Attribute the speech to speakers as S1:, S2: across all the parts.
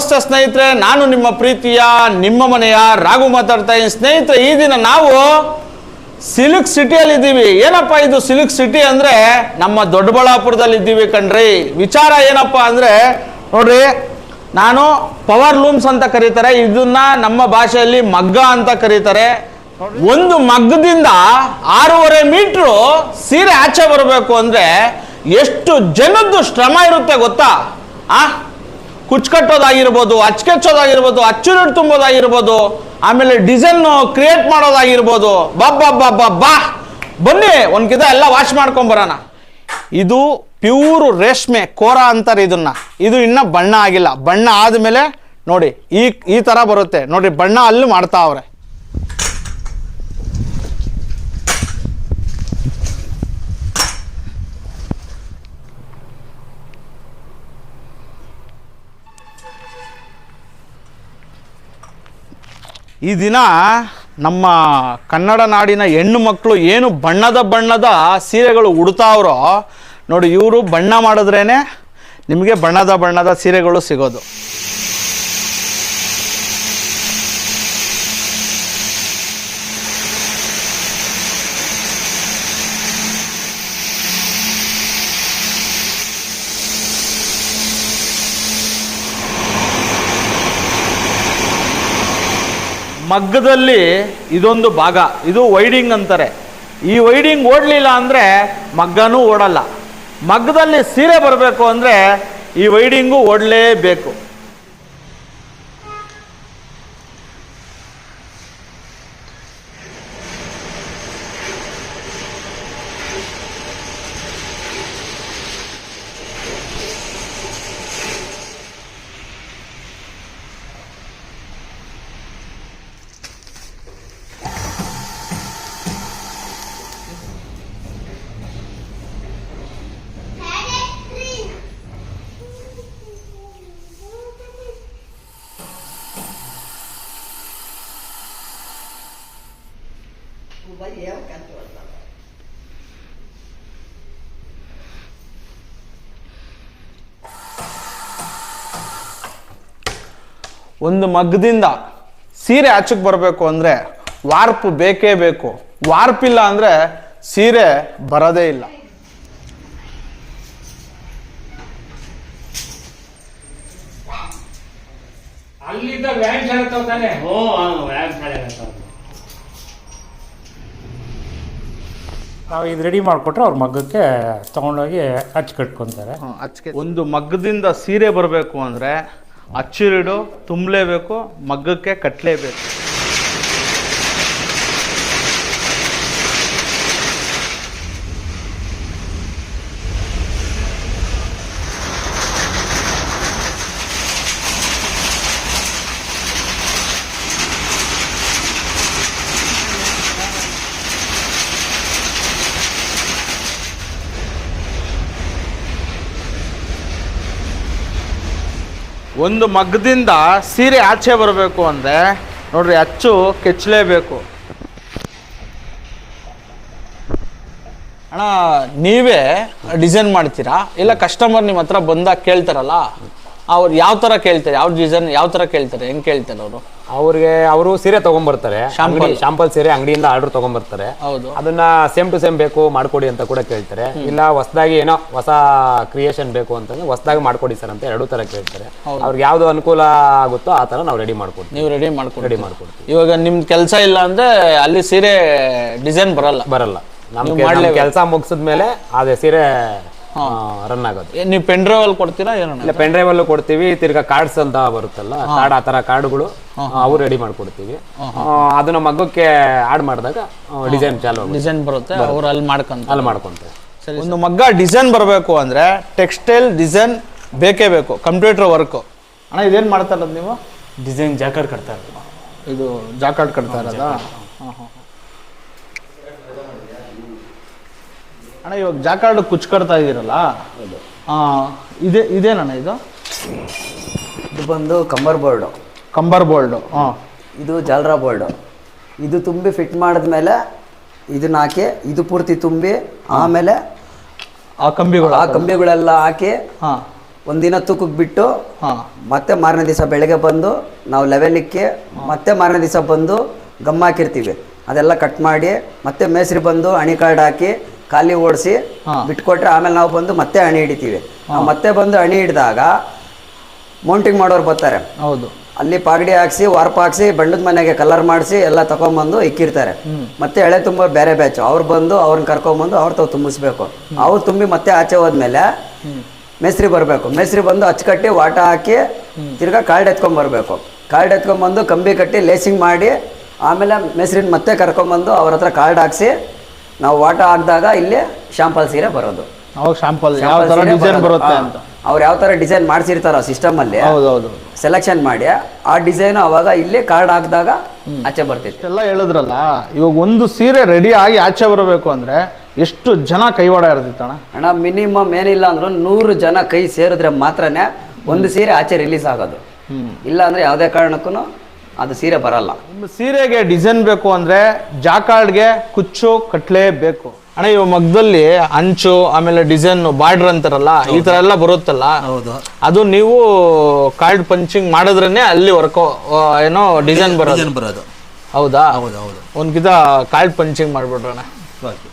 S1: ನಮಸ್ತೆ ಸ್ನೇಹಿತರೆ, ನಾನು ನಿಮ್ಮ ಪ್ರೀತಿಯ, ನಿಮ್ಮ ಮನೆಯ ರಾಘು ಮಾತಾಡ್ತಾ ಇದ್ದೀನಿ. ಸ್ನೇಹಿತರೆ, ಈ ದಿನ ನಾವು ಸಿಲ್ಕ್ ಸಿಟಿಯಲ್ಲಿ ಇದ್ದೀವಿ. ಏನಪ್ಪ ಇದು ಸಿಲ್ಕ್ ಸಿಟಿ ಅಂದ್ರೆ? ನಮ್ಮ ದೊಡ್ಡಬಳ್ಳಾಪುರದಲ್ಲಿ ಇದ್ದೀವಿ ಕಣ್ರಿ. ವಿಚಾರ ಏನಪ್ಪ ಅಂದ್ರೆ, ನೋಡ್ರಿ, ನಾನು ಪವರ್ ಲೂಮ್ಸ್ ಅಂತ ಕರೀತಾರೆ. ಇದನ್ನ ನಮ್ಮ ಭಾಷೆಯಲ್ಲಿ ಮಗ್ಗ ಅಂತ ಕರೀತಾರೆ. ಒಂದು ಮಗ್ಗದಿಂದ ಆರೂವರೆ ಮೀಟ್ರು ಸೀರೆ ಆಚೆ ಬರಬೇಕು ಅಂದ್ರೆ ಎಷ್ಟು ಜನದ್ದು ಶ್ರಮ ಇರುತ್ತೆ ಗೊತ್ತಾ? ಆ? ಕುಚ್ಕಟ್ಟೋದಾಗಿರ್ಬೋದು ಅಚ್ಕೆಚ್ಚೋದಾಗಿರ್ಬೋದು ಅಚ್ಚುರುಡು ತುಂಬೋದಾಗಿರ್ಬೋದು, ಆಮೇಲೆ ಡಿಸೈನ್ ಕ್ರಿಯೇಟ್ ಮಾಡೋದಾಗಿರ್ಬೋದು, ಬಾ ಬನ್ನಿ ಒಂದ್ಕಿದ ಎಲ್ಲ ವಾಶ್ ಮಾಡ್ಕೊಂಬರೋಣ. ಇದು ಪ್ಯೂರ್ ರೇಷ್ಮೆ ಕೋರ ಅಂತಾರೆ ಇದನ್ನ. ಇದು ಇನ್ನ ಬಣ್ಣ ಆಗಿಲ್ಲ. ಬಣ್ಣ ಆದಮೇಲೆ ನೋಡಿ, ಈ ಈ ತರ ಬರುತ್ತೆ. ನೋಡಿ, ಬಣ್ಣ ಅಲ್ಲಿ ಮಾಡ್ತಾ ಅವ್ರೆ. ಈ ದಿನ ನಮ್ಮ ಕನ್ನಡ ನಾಡಿನ ಹೆಣ್ಣು ಮಕ್ಕಳು ಏನು ಬಣ್ಣದ ಬಣ್ಣದ ಸೀರೆಗಳು ಉಡ್ತಾವ್ರೋ ನೋಡಿ ಇವರು ಬಣ್ಣ ಮಾಡಿದ್ರೇ ನಿಮಗೆ ಬಣ್ಣದ ಬಣ್ಣದ ಸೀರೆಗಳು ಸಿಗೋದು. ಮಗ್ಗದಲ್ಲಿ ಇದೊಂದು ಭಾಗ, ಇದು ವೈಡಿಂಗ್ ಅಂತಾರೆ. ಈ ವೈಡಿಂಗ್ ಓಡಲಿಲ್ಲ ಅಂದರೆ ಮಗ್ಗನೂ ಓಡಲ್ಲ. ಮಗ್ಗದಲ್ಲಿ ಸೀರೆ ಬರಬೇಕು ಅಂದರೆ ಈ ವೈಡಿಂಗು ಓಡಲೇಬೇಕು. ಒಂದು ಮಗ್ಗದಿಂದ ಸೀರೆ ಆಚಕ್ಕೆ ಬರಬೇಕು ಅಂದರೆ ವಾರ್ಪ್ ಬೇಕೇ ಬೇಕು. ವಾರ್ಪ್ ಇಲ್ಲ ಅಂದರೆ ಸೀರೆ ಬರೋದೇ ಇಲ್ಲ.
S2: ಅಲ್ಲಿದ್ದ ವ್ಯಾನ್ ಶಾಲೆ
S3: ತಗೋತಾನೆ ವ್ಯಾನ್ ಶಾಲೆ
S2: ನಾವು ಇದು ರೆಡಿ ಮಾಡಿಕೊಟ್ರೆ ಅವ್ರ ಮಗ್ಗಕ್ಕೆ ತಗೊಂಡೋಗಿ ಅಚ್ಚು ಕಟ್ಕೊತಾರೆ.
S1: ಒಂದು ಮಗ್ಗದಿಂದ ಸೀರೆ ಬರಬೇಕು ಅಂದರೆ ಅಚ್ಚಿರಿಡು ತುಂಬಲೇಬೇಕು ಮಗ್ಗಕ್ಕೆ ಕಟ್ಟಲೇಬೇಕು ಒಂದು ಮಗ್ಗದಿಂದ ಸೀರೆ ಆಚೆ ಬರಬೇಕು ಅಂದರೆ ನೋಡ್ರಿ ಅಚ್ಚು ಕೆಚ್ಚಲೇಬೇಕು. ಅಣ್ಣ, ನೀವೇ ಡಿಸೈನ್ ಮಾಡ್ತೀರಾ? ಇಲ್ಲ ಕಸ್ಟಮರ್ ನಿಮ್ಮ ಹತ್ರ ಬಂದಾಗ ಕೇಳ್ತಾರಲ್ಲ? ಅವ್ರು ಯಾವ ಥರ ಕೇಳ್ತಾರೆ? ಯಾವ ಡಿಸೈನ್ ಯಾವ ಥರ ಕೇಳ್ತಾರೆ? ಹೆಂಗ್ ಕೇಳ್ತಾರೆ ಅವರು?
S4: ಅವ್ರಿಗೆ ಅವರು ಸೀರೆ ತಗೊಂಡ್ಬರ್ತಾರೆ. ಶಾಂಪಲ್ ಸೀರೆ ಅಂಗಡಿಯಿಂದ ಆರ್ಡರ್ ತಗೊಂಡ್ಬರ್ತಾರೆ
S1: ಹೌದು.
S4: ಅದನ್ನ ಸೇಮ್ ಟು ಸೇಮ್ ಬೇಕು ಮಾಡ್ಕೊಡಿ ಅಂತ ಕೂಡ ಕೇಳ್ತಾರೆ. ಇಲ್ಲ ಹೊಸದಾಗಿ ಏನೋ ಹೊಸ ಕ್ರಿಯೇಷನ್ ಬೇಕು ಅಂತಂದ್ರೆ ಹೊಸದಾಗಿ ಮಾಡ್ಕೊಡಿ ಸರ್ ಅಂತ ಎರಡು ತರ ಕೇಳ್ತಾರೆ. ಅವ್ರಿಗೆ ಯಾವ್ದು ಅನುಕೂಲ ಆಗುತ್ತೋ ಆ ತರ ನಾವು ರೆಡಿ ಮಾಡ್ಕೊಡ್ತೀವಿ.
S1: ನೀವು ರೆಡಿ ಮಾಡ್ಕೊಡಿ
S4: ರೆಡಿ ಮಾಡ್ಕೊಡ್ತೀವಿ.
S1: ಇವಾಗ ನಿಮ್ದು ಕೆಲಸ ಇಲ್ಲ ಅಂದ್ರೆ ಅಲ್ಲಿ ಸೀರೆ ಡಿಸೈನ್ ಬರಲ್ಲ.
S4: ಬರಲ್ಲ. ನಮ್ಗೆ. ಕೆಲಸ ಮುಗಿಸಿದ್ಮೇಲೆ ಅದೇ ಸೀರೆ ರನ್ ಆಗೋದು.
S1: ನೀವು ಪೆನ್ ಡ್ರೈವ್ ಅಲ್ಲಿ ಕೊಡ್ತೀರಾ
S4: ಇಲ್ಲ ಪೆನ್ ಡ್ರೈವ್ ಅಲ್ಲೂ ಕೊಡ್ತೀವಿ ತಿರ್ಗಾ ಕಾರ್ಡ್ಸ್ ಅಂತ ಬರುತ್ತಲ್ಲ ಕಾರ್ಡ್ ಆ ತರ ಕಾರ್ಡ್ಗಳು ಅವು ರೆಡಿ ಮಾಡ್ಕೊಡ್ತೀವಿ. ಅದನ್ನ ಮಗ್ಗಕ್ಕೆ ಆಡ್ ಮಾಡಿದಾಗ ಡಿಸೈನ್ ಚಾಲು
S1: ಡಿಸೈನ್ ಬರುತ್ತೆ ಅವ್ರು ಅಲ್ಲಿ ಮಾಡ್ಕೊಂತ
S4: ಅಲ್ಲಿ ಮಾಡ್ಕೊಂತಾರೆ.
S1: ಒಂದು ಮಗ್ಗ ಡಿಸೈನ್ ಬರಬೇಕು ಅಂದ್ರೆ ಟೆಕ್ಸ್ಟೈಲ್ ಡಿಸೈನ್ ಬೇಕೇ ಬೇಕು ಕಂಪ್ಯೂಟರ್ ವರ್ಕು ಅಣ್ಣ ಇದೇನ್ ಮಾಡ್ತಾ ಇರೋದು ನೀವು?
S2: ಡಿಸೈನ್ ಜಾಕರ್ ಇರೋದು.
S1: ಇದು ಜಾಕಾಟ್ ಕಟ್ತಾ ಇರೋದಾ? ಹಾಂ ಹಾಂ. ಅಣ್ಣ ಇವಾಗ ಜಾಕಾರ್ಡ್ ಕುಚ್ ಕಟ್ತಾ ಇದ್ದೀರಲ್ಲ ಇದೆ ಇದೇ ಇದೇನಣ್ಣ ಇದು?
S5: ಇದು ಬಂದು ಕಂಬರ್ ಬೋರ್ಡು.
S1: ಕಂಬರ್ ಬೋಲ್ಡು ಹಾಂ.
S5: ಇದು ಜಾಲ್ರಾ ಬೋರ್ಡು. ಇದು ತುಂಬಿ ಫಿಟ್ ಮಾಡಿದ್ಮೇಲೆ ಇದನ್ನ ಹಾಕಿ ಇದು ಪೂರ್ತಿ ತುಂಬಿ ಆಮೇಲೆ
S1: ಆ ಕಂಬಿಗಳು
S5: ಆ ಕಂಬಿಗಳೆಲ್ಲ ಹಾಕಿ
S1: ಹಾಂ.
S5: ಒಂದಿನ ತೂಕಕ್ಕೆ ಬಿಟ್ಟು
S1: ಹಾ.
S5: ಮತ್ತೆ ಮಾರನೇ ದಿವಸ ಬೆಳಗ್ಗೆ ಬಂದು ನಾವು ಲೆವೆಲಿಕ್ಕೆ ಮತ್ತೆ ಮಾರನೇ ದಿವಸ ಬಂದು ಗಮ್ ಹಾಕಿರ್ತೀವಿ. ಅದೆಲ್ಲ ಕಟ್ ಮಾಡಿ ಮತ್ತೆ ಮೇಸ್ರಿ ಬಂದು ಅಣಿ ಕಾರ್ಡ್ ಹಾಕಿ ಖಾಲಿ ಓಡಿಸಿ ಬಿಟ್ಕೊಟ್ರೆ ಆಮೇಲೆ ನಾವು ಬಂದು ಮತ್ತೆ ಅಣಿ ಹಿಡಿತೀವಿ. ನಾವು ಮತ್ತೆ ಬಂದು ಅಣಿ ಹಿಡಿದಾಗ ಮೌಂಟಿಂಗ್ ಮಾಡೋರು ಬರ್ತಾರೆ.
S1: ಹೌದು.
S5: ಅಲ್ಲಿ ಪಾಗಡಿ ಹಾಕ್ಸಿ ವಾರ್ಪ್ ಹಾಕ್ಸಿ ಬಣ್ಣದ ಮನೆಗೆ ಕಲರ್ ಮಾಡಿಸಿ ಎಲ್ಲ ತಗೊಂಬಂದು ಇಕ್ಕಿರ್ತಾರೆ. ಮತ್ತೆ ಎಳೆ ತುಂಬ ಬೇರೆ ಬ್ಯಾಚ್ ಅವ್ರು ಬಂದು ಅವ್ರನ್ನ ಕರ್ಕೊಂಬಂದು ಅವ್ರು ತಾವು ತುಂಬಿಸ್ಬೇಕು. ಅವ್ರು ತುಂಬಿ ಮತ್ತೆ ಆಚೆ ಹೋದ್ಮೇಲೆ ಮೇಸ್ತ್ರಿ ಬರಬೇಕು. ಮೇಸ್ತ್ರಿ ಬಂದು ಅಚ್ಚುಕಟ್ಟಿ ವಾಟ ಹಾಕಿ ತಿರ್ಗಾ ಕಾರ್ಡ್ ಎತ್ಕೊಂಬರ್ಬೇಕು ಕಾರ್ಡ್ ಎತ್ಕೊಂಬಂದು ಕಂಬಿ ಕಟ್ಟಿ ಲೇಸಿಂಗ್ ಮಾಡಿ ಆಮೇಲೆ ಮೇಸ್ತ್ರಿನ ಮತ್ತೆ ಕರ್ಕೊಂಬಂದು ಅವ್ರ ಹತ್ರ ಕಾರ್ಡ್ ಹಾಕ್ಸಿ ನಾವು ವಾಟ ಹಾಕಿದಾಗ ಇಲ್ಲೇ ಶಾಂಪಲ್ ಸೀರೆ ಬರೋದು.
S1: ಅವಾಗ ಶಾಂಪಲ್ ಯಾವ ತರ ಡಿಸೈನ್
S5: ಮಾಡಿಸಿರ್ತಾರ
S1: ಬರುತ್ತೆ
S5: ಅಲ್ಲಿ
S1: ಅಂತ.
S5: ಅವ್ರು ಯಾವ ಥರ ಡಿಸೈನ್ ಮಾಡಿಸಿರ್ತಾರೋ ಸಿಸ್ಟಮಲ್ಲಿ
S1: ಹೌದೌದು
S5: ಸೆಲೆಕ್ಷನ್ ಮಾಡಿ ಆ ಡಿಸೈನ್ ಅವಾಗ ಇಲ್ಲೇ ಕಾರ್ಡ್ ಹಾಕಿದಾಗ ಆಚೆ ಬರ್ತಿತ್ತು.
S1: ಎಲ್ಲ ಹೇಳಿದ್ರಲ್ಲ ಇವಾಗ ಒಂದು ಸೀರೆ ರೆಡಿ ಆಗಿ ಆಚೆ ಬರಬೇಕು ಅಂದ್ರೆ ಎಷ್ಟು ಜನ ಕೈವಾಡ ಇರ್ತಿತ್ತಣ್ಣ
S5: ಅಣ್ಣ ಮಿನಿಮಮ್ ಏನಿಲ್ಲ ಅಂದ್ರೂ ನೂರು ಜನ ಕೈ ಸೇರಿದ್ರೆ ಮಾತ್ರನೇ ಒಂದು ಸೀರೆ ಆಚೆ ರಿಲೀಸ್ ಆಗೋದು. ಇಲ್ಲ ಅಂದ್ರೆ ಯಾವುದೇ ಕಾರಣಕ್ಕೂ ಅದು ಸೀರೆ ಬರಲ್ಲ.
S1: ನಿಮ್ಮ ಸೀರೆಗೆ ಡಿಸೈನ್ ಬೇಕು ಅಂದ್ರೆ ಜಾಕಾರ್ಡ್ಗೆ ಕುಚ್ಚು ಕಟ್ಲೆ ಬೇಕು. ಅಣ್ಣ ಇವ ಮಗ್ದಲ್ಲಿ ಅಂಚು ಆಮೇಲೆ ಡಿಸೈನ್ ಬಾರ್ಡರ್ ಅಂತಾರಲ್ಲ ಈ ತರ ಎಲ್ಲ ಬರುತ್ತಲ್ಲ?
S6: ಹೌದು.
S1: ಅದು ನೀವು ಕಾರ್ಡ್ ಪಂಚಿಂಗ್ ಮಾಡಿದ್ರೇನೆ ಅಲ್ಲಿ ವರ್ಕೋ ಏನೋ ಡಿಸೈನ್ ಬರೋದು.
S6: ಡಿಸೈನ್ ಬರೋದು.
S1: ಹೌದಾ?
S6: ಹೌದು ಹೌದು.
S1: ಒಂದ್ಕಿತ ಕಾರ್ಡ್ ಪಂಚಿಂಗ್ ಮಾಡ್ಬಿಡ್ರಣ್ಣ.
S6: ಓಕೆ.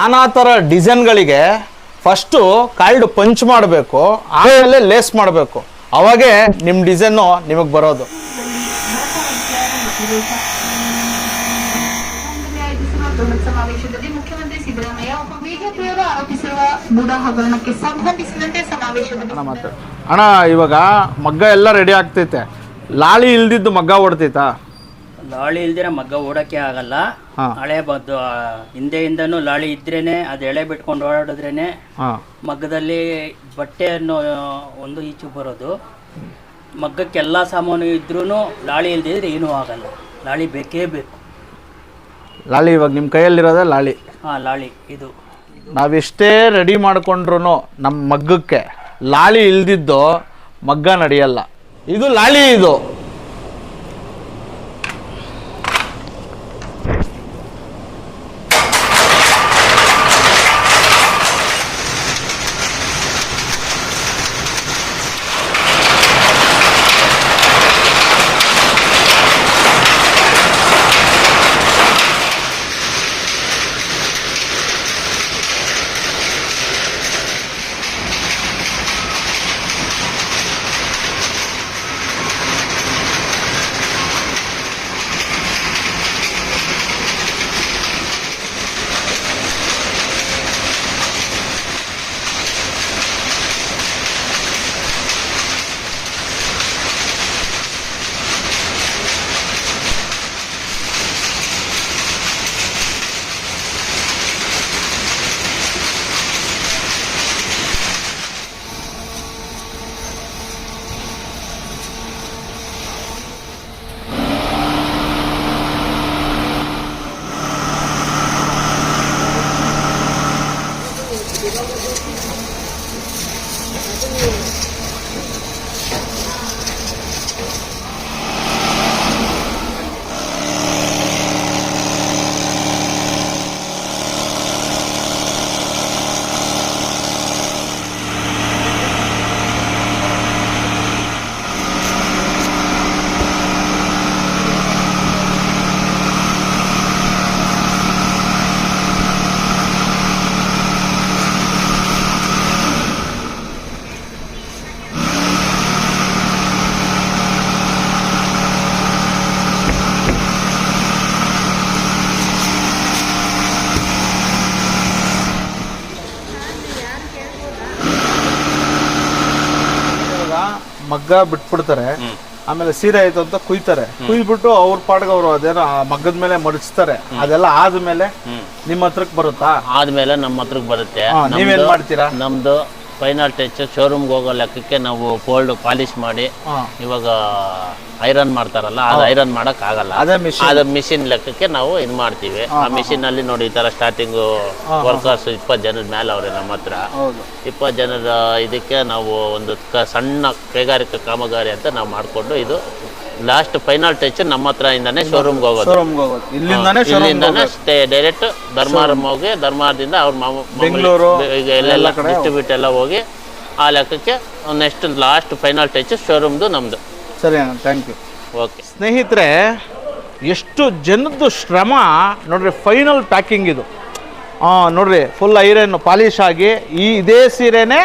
S1: ನಾನಾ ಥರ ಡಿಸೈನ್ಗಳಿಗೆ ಫಸ್ಟು ಕಾಲ್ಡ್ ಪಂಚ್ ಮಾಡಬೇಕು, ಆಮೇಲೆ ಲೇಸ್ ಮಾಡಬೇಕು. ಅವಾಗೇ ನಿಮ್ಮ ಡಿಸೈನು ನಿಮಗೆ ಬರೋದು. ಅಣ್ಣ ಇವಾಗ ಮಗ್ಗ ಎಲ್ಲ ರೆಡಿ ಆಗ್ತೈತೆ. ಲಾಳಿ ಇಲ್ದಿದ್ದು ಮಗ್ಗ ಹೊಡ್ತೈತಾ?
S7: ಲಾಳಿ ಇಲ್ದಿರ ಮಗ್ಗ ಓಡಕ್ಕೆ ಆಗಲ್ಲ. ಹಳೆ ಬದ್ದು ಹಿಂದೆಯಿಂದನೂ ಲಾಳಿ ಇದ್ರೇನೆ ಅದು ಎಳೆ ಬಿಟ್ಕೊಂಡು ಓಡಾಡಿದ್ರೇನೆ ಮಗ್ಗದಲ್ಲಿ ಬಟ್ಟೆ ಅನ್ನೋ ಒಂದು ಈಚು ಬರೋದು. ಮಗ್ಗಕ್ಕೆಲ್ಲ ಸಾಮಾನು ಇದ್ರೂ ಲಾಳಿ ಇಲ್ದಿದ್ರೆ ಏನೂ ಆಗಲ್ಲ. ಲಾಳಿ ಬೇಕೇ ಬೇಕು.
S1: ಲಾಳಿ ಇವಾಗ ನಿಮ್ಮ ಕೈಯಲ್ಲಿರೋದ ಲಾಳಿ.
S7: ಹಾಂ ಲಾಳಿ ಇದು.
S1: ನಾವೆಷ್ಟೇ ರೆಡಿ ಮಾಡ್ಕೊಂಡ್ರು ನಮ್ಮ ಮಗ್ಗಕ್ಕೆ ಲಾಳಿ ಇಲ್ದಿದ್ದು ಮಗ್ಗ ನಡೆಯಲ್ಲ. ಇದು ಲಾಳಿ ಇದು. ಮಗ್ಗ ಬಿಟ್ಬಿಡ್ತಾರೆ. ಆಮೇಲೆ ಸೀರೆ ಆಯ್ತು ಅಂತ ಕುಯ್ತಾರೆ. ಕುಯ್ದ್ಬಿಟ್ಟು ಅವ್ರ ಪಾಡ್ಗ ಅವರು ಅದೇನೋ ಆ ಮಗ್ಗದ ಮೇಲೆ ಮಡಚ್ತಾರೆ. ಅದೆಲ್ಲ ಆದ್ಮೇಲೆ ನಿಮ್ಮ ಹತ್ರಕ್ ಬರುತ್ತಾ?
S3: ಆದ್ಮೇಲೆ ನಮ್ಮ ಹತ್ರಕ್ಕೆ ಬರುತ್ತೆ.
S1: ಹಾ, ನೀವೇನ್ ಮಾಡ್ತೀರಾ?
S3: ನಮ್ದು ಫೈನಲ್ ಟಚ್ ಶೋರೂಮ್ಗೆ ಹೋಗೋ ಲೆಕ್ಕಕ್ಕೆ ನಾವು ಫೋಲ್ಡ್ ಪಾಲಿಶ್ ಮಾಡಿ ಇವಾಗ ಐರನ್ ಮಾಡ್ತಾರಲ್ಲ ಅದು ಐರನ್ ಮಾಡಕ್ ಆಗಲ್ಲ.
S1: ಅದೇ
S3: ಮಿಷಿನ್ ಲೆಕ್ಕಕ್ಕೆ ನಾವು ಇದು ಮಾಡ್ತೀವಿ. ಆ ಮಿಷಿನ್ ಅಲ್ಲಿ ನೋಡಿ ಈ ತರ ಸ್ಟಾರ್ಟಿಂಗ್ ವರ್ಕರ್ಸ್ ಇಪ್ಪತ್ತು ಜನದ ಮೇಲೆ ಅವ್ರೆ ನಮ್ಮ ಹತ್ರ. ಇಪ್ಪತ್ತು ಜನದ ಇದಕ್ಕೆ ನಾವು ಒಂದು ಸಣ್ಣ ಕೈಗಾರಿಕಾ ಕಾಮಗಾರಿ ಅಂತ ನಾವು ಮಾಡಿಕೊಂಡು ಇದು ಲಾಸ್ಟ್ ಫೈನಲ್ ಟಚ್ ನಮ್ಮ ಹತ್ರ ಇಂದಾನೆ ಶೋರೂಮ್ಗೆ ಹೋಗೋದು.
S1: ಇಲ್ಲಿಂದಾನೆ
S3: ಸ್ಟೇ ಡೈರೆಕ್ಟ್ ಧರ್ಮಾರಂ ಹೋಗಿ ಧರ್ಮಾರದಿಂದ ಅವ್ರ
S1: ಬೆಂಗಳೂರು,
S3: ಡಿಸ್ಟ್ರಿಬ್ಯೂಟ್ ಎಲ್ಲ ಹೋಗಿ ಆ ಲೆಕ್ಕಕ್ಕೆ ನೆಕ್ಸ್ಟ್ ಲಾಸ್ಟ್ ಫೈನಲ್ ಟಚ್ ಶೋರೂಮ್ದು ನಮ್ಮದು
S1: ಸರಿ ಅಣ್ಣ ಥ್ಯಾಂಕ್ ಯು
S3: ಓಕೆ
S1: ಸ್ನೇಹಿತರೆ ಎಷ್ಟು ಜನದ್ದು ಶ್ರಮ ನೋಡ್ರಿ ಫೈನಲ್ ಪ್ಯಾಕಿಂಗ್ ಇದು. ಹಾಂ ನೋಡ್ರಿ ಫುಲ್ ಐರನ್ ಪಾಲಿಶ್ ಆಗಿ ಈ ಇದೇ ಸೀರೆನೇ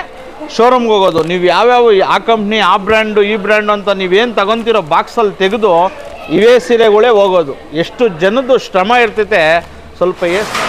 S1: ಶೋರೂಮ್ಗೆ ಹೋಗೋದು. ನೀವು ಯಾವ್ಯಾವ ಆ ಕಂಪ್ನಿ ಆ ಬ್ರ್ಯಾಂಡು ಈ ಬ್ರ್ಯಾಂಡು ಅಂತ ನೀವೇನು ತಗೊಂತಿರೋ ಬಾಕ್ಸಲ್ಲಿ ತೆಗೆದು ಇವೇ ಸೀರೆಗಳೇ ಹೋಗೋದು. ಎಷ್ಟು ಜನದ್ದು ಶ್ರಮ ಇರ್ತೈತೆ ಸ್ವಲ್ಪ ಎಷ್ಟು